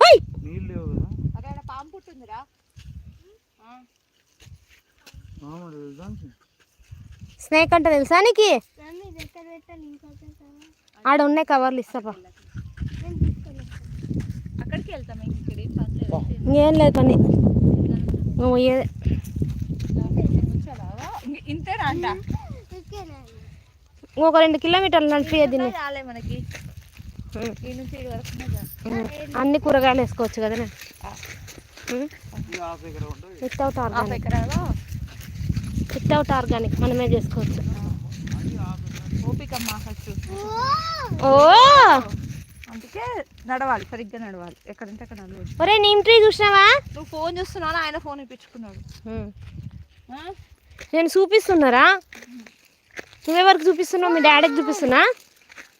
ఓయ్ నీళ్ళు లేవు కదా. అక్కడ పాము పుట్టుందిరా. మామూలు దానికి స్నేక్ అంటే తెలుసా నీకు? ఆడ ఉన్నాయి కవర్లు ఇస్తాపా. అక్కడికి వెళ్తాం ఇంక లేదు ఇంకేం లేదు పని. ఇంతేనా అంట. ఇంకొక రెండు కిలోమీటర్లు నడిపి దీన్ని మనకి. అన్ని కూరగాయలు వేసుకోవచ్చు కదా వితౌట్ ఆర్గానిక్ వితౌట్ ఆర్గానిక్ మనమే చేసుకోవచ్చు. ఓ! అందుకే నడవాలి సరిగ్గా నడవాలి. ఎక్కడంటే అక్కడ నడవాలి. ఒరే నీమ్ ట్రీ చూసినావా? నువ్వు ఫోన్ చూస్తున్నావు? ఆయన ఫోన్ ఇప్పించుకున్నాడు? నేను చూపిస్తున్నారా? నువ్వెవరికి చూపిస్తున్నావు? మీ డాడీకి చూపిస్తున్నా ఇక్కడ నడు అక్కడ నడు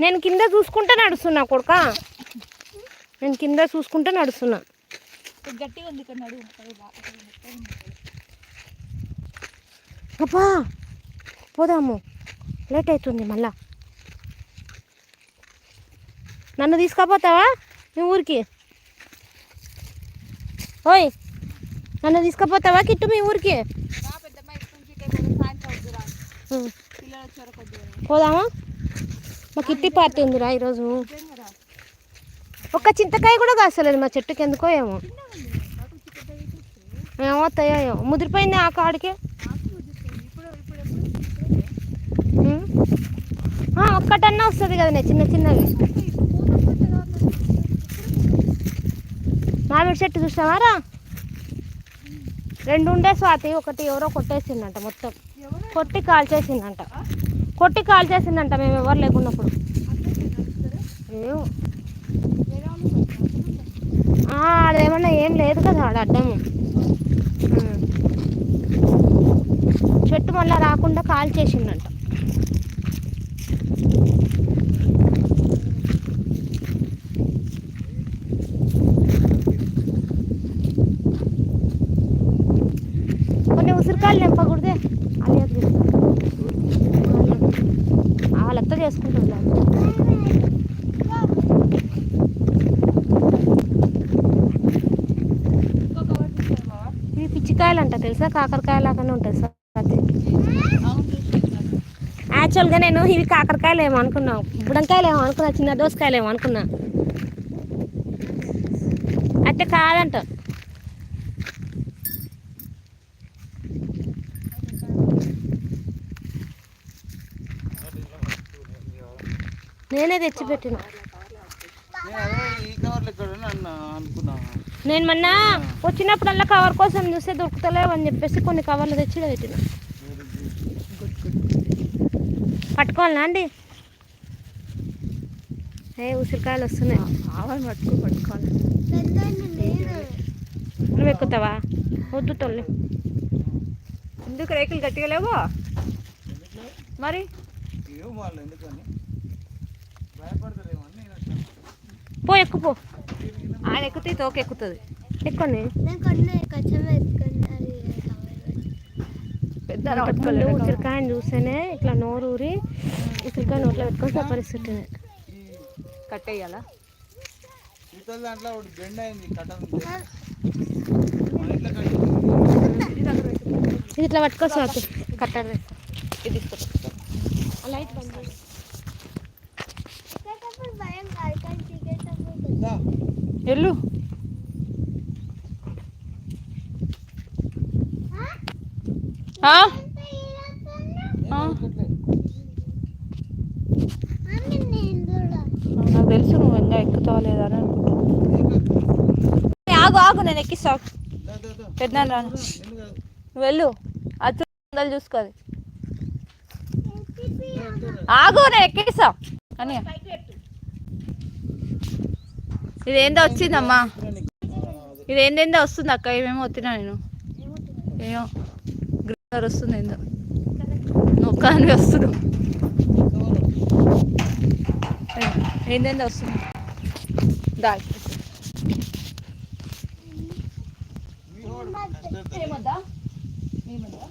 నేను కింద చూసుకుంటా నడుస్తున్నా కొడుక. నేను కింద చూసుకుంటా నడుస్తున్నా. గట్టిగా ఉంది ఇక్కడ నడు. అబ్బా! పోదాము. లేట్ అవుతుంది మళ్ళా. నన్ను తీసుకపోతావా? మీ ఊరికి. ఓయ్! నన్ను తీసుకపోతావా కిట్టు మీ ఊరికి? పోదామా? మాకు కిట్టి పార్టీ ఉందిరా ఈరోజు. ఒక్క చింతకాయ కూడా కాస్తలేదు మా చెట్టుకి ఎందుకో ఏమో. ఏమవుతాయో ఏమో. ముదిరిపోయింది ఆ కాడికి ఒక్కటన్నా వస్తుంది కదా చిన్న చిన్నవి. మామిడి చెట్టు చూసావారా రెండు ఉండే స్వాతి ఒకటి ఎవరో కొట్టేసిందంట మొత్తం. కొట్టి కాల్చేసిందంట. కొట్టి కాల్చేసిందంట మేము ఎవరు లేకున్నప్పుడు. ఏమో. ఆడేమన్నా ఏం లేదు కదా ఆడ అడ్డము. చెట్టు మళ్ళీ రాకుండా కాల్చేసిందంట కొన్ని ఉసిరికాయలు నింపకూడదే. వాళ్ళంతా చేసుకుంటుంది ఇవి పిచ్చికాయలు అంట తెలుసా? కాకరకాయ లాగానే ఉంటుంది సార్. అది యాక్చువల్గా నేను ఇవి కాకరకాయలు ఏమో అనుకున్నా. బుడంకాయలు ఏమో అనుకున్నా చిన్న దోసకాయలు ఏమో అనుకున్నా. అయితే కాదంట. నేనే తెచ్చిపెట్టిన. నేను అదే ఈ కవర్లు ఇక్కడ అన్న అనుకున్నా. నేను మొన్న వచ్చినప్పుడల్లా కవర్ కోసం చూస్తే దొరుకుతలేవు అని చెప్పేసి కొన్ని కవర్లు తెచ్చి పెట్టిన. పట్టుకోవాలా అండి? ఏ ఉసిరికాయలు వస్తున్నాయి. పట్టుకో పట్టుకోవాలి. నువ్వు ఎక్కుతావా? వద్దు తొల్లి. ఎందుకు రేకులు గట్టిగా లేవు? మరి ఏమో వాళ్ళు ఎందుకని భయపడతారేమో అని నేను వచ్చాను పో ఎక్కు పో. ఆయన ఎక్కితే తోక ఎక్కుతుంది. పెద్ద ముందు ఉసిరికాయని చూస్తేనే ఇట్లా నోరు ఊరి ఉసిరికాయ నోట్లో పెట్టుకొని దాంట్లో ఒకటి బెండ్ అయింది మన ఇట్లా కట్టింది ఇది ఇట్లా పట్టుకో స్వాతి. కట్టారు ఇది ఇస్తా. లైట్ బంద్ ఆ. నాకు తెలుసు నువ్వు ఇంకా ఎక్కుతావా లేదా అని ఆగు ఆగు నేను ఎక్కిస్తా. పెద్ద రాను. వెళ్ళు. అది. చూడాలి చూసుకోది ఆగు నేను ఎక్కిస్తా. అని ఇదేందో వచ్చిందమ్మా. ఇదేందేందో వస్తుంది అక్క ఏమేమో వచ్చినా నేను. ఏమో గ్రీన్ వస్తుంది ఏందో. నొక్కదానికి వస్తుంది. ఏందేందో వస్తుంది. దాకి ఏమద్దా? ఏమద్దా?